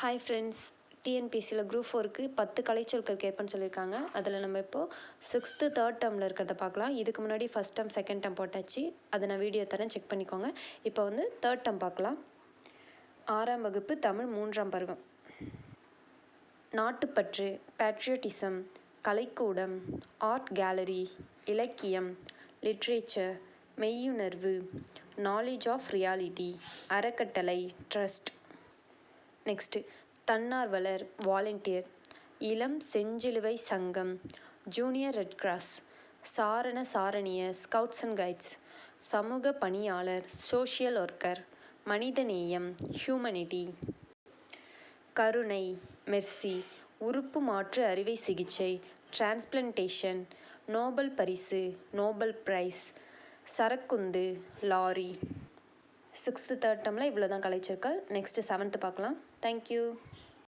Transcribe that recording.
Hi friends டிஎன்பிசியில் group ஃபோருக்கு பத்து கலைச்சொற்கள் கேட்பேன்னு சொல்லியிருக்காங்க. அதில் நம்ம இப்போது சிக்ஸ்த்து தேர்ட் டேர்மில் இருக்கிறத பார்க்கலாம். இதுக்கு முன்னாடி ஃபஸ்ட் டேம் செகண்ட் டேம் போட்டாச்சு. அதை நான் வீடியோ தரேன் செக் பண்ணிக்கோங்க. இப்போ வந்து தேர்ட் டேம் பார்க்கலாம். ஆறாம் வகுப்பு தமிழ் மூன்றாம் பருவம். நாட்டுப்பற்று பேட்ரியோட்டிசம் கலைக்கூடம் ஆர்ட் கேலரி இலக்கியம் லிட்ரேச்சர் மெய்யுணர்வு நாலேஜ் ஆஃப் ரியாலிட்டி அறக்கட்டளை ட்ரஸ்ட் நெக்ஸ்ட்டு தன்னார்வலர் வாலண்டியர் இளம் செஞ்சிலுவை சங்கம் ஜூனியர் ரெட் கிராஸ் சாரண சாரணிய ஸ்கவுட்ஸ் அண்ட் கைட்ஸ் சமூக பணியாளர் சோஷியல் ஒர்க்கர் மனிதநேயம் ஹியூமனிட்டி கருணை மெர்சி உறுப்பு மாற்று அறுவை சிகிச்சை டிரான்ஸ்பிளன்டேஷன் நோபல் பரிசு நோபல் பிரைஸ் சரக்குந்து லாரி சிக்ஸ்த்து தேர்ட் டேர்மில் இவ்வளோ தான் கலைச்சொற்கள் நெக்ஸ்ட்டு செவன்த்து பார்க்கலாம். Thank you